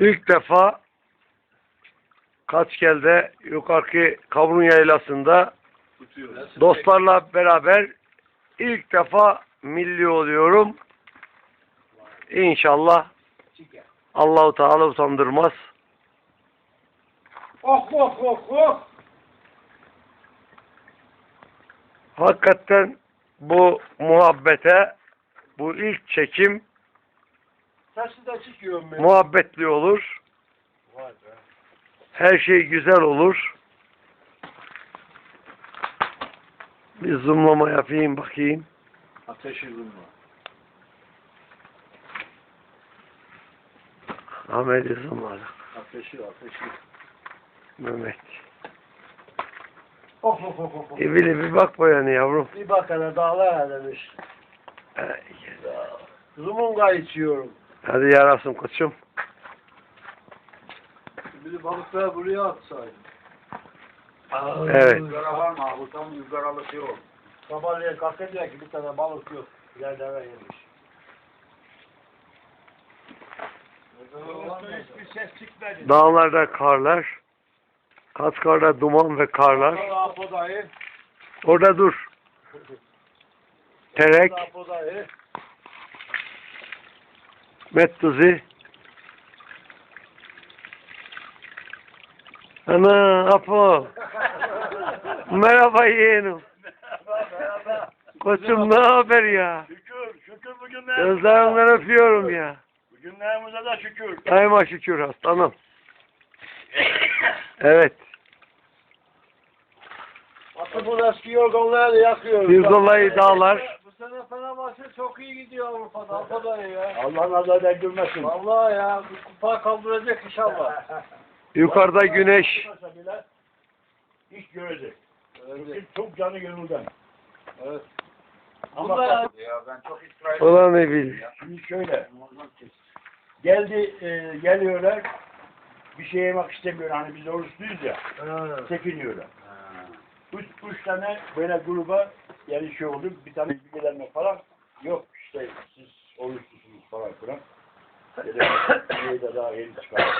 İlk defa Kaçkel'de yukarıki Kavrun Yaylası'nda dostlarla beraber ilk defa milli oluyorum. İnşallah Allahu Teala utandırmaz. Oh oh oh oh. Hakikaten bu muhabbete bu ilk çekim De çıkıyorum ben. muhabbetli olur. Vay be. Her şey güzel olur. Bir zoomlama yapayım bakayım. Ateşi vurma. Ahmet'i zoomladı. Ateşi ateşi. Mehmet. Oh oh oh oh. oh. İbili bir bak boyanı yavrum. Bir bak hele dağlar demiş. Ay, Zumunga içiyorum. Hadi yarasın koçum. Bir balıkları buraya atsaydım. Evet. Yugara var mı abi? Tam yugaralı şey yok. Sabahleyin kalkınca ki bir tane balık yok. Yerden yemiş. Hiçbir ses çıkmadı. Dağlarda karlar. Katskar'da duman ve karlar. Orada dur. Terek. Mettuzi. Ana Apo. Merhaba yeğenim. Merhaba. Koçum ne haber ya? Şükür, şükür bugün Gözlerimden öpüyorum ya. Bugünlerimize de şükür. Daima şükür aslanım. Evet. Atı bu eski yorganları yakıyoruz. Pirzolayı dağlar. Fenerbahçe çok iyi gidiyor Avrupa'da. Avrupa'da ya. Allah nazar değdirmesin. Vallahi ya. Bu kupa kaldıracak inşallah. Yukarıda güneş. Olmasa bile iş görecek. Çünkü çok canı gönülden. evet. Ama Bunlar- bak, ya ben çok İsrail. Ulan ne bil. Şimdi şöyle. Geldi, e, geliyorlar. Bir şey yemek istemiyor. Hani biz oruçluyuz ya. Çekiniyorlar. Üç, üç tane böyle gruba yani şey oldu. Bir tane bilgilenme falan. Yok işte siz oruçlusunuz falan filan. Dedim, şey de daha yeni çıkardı.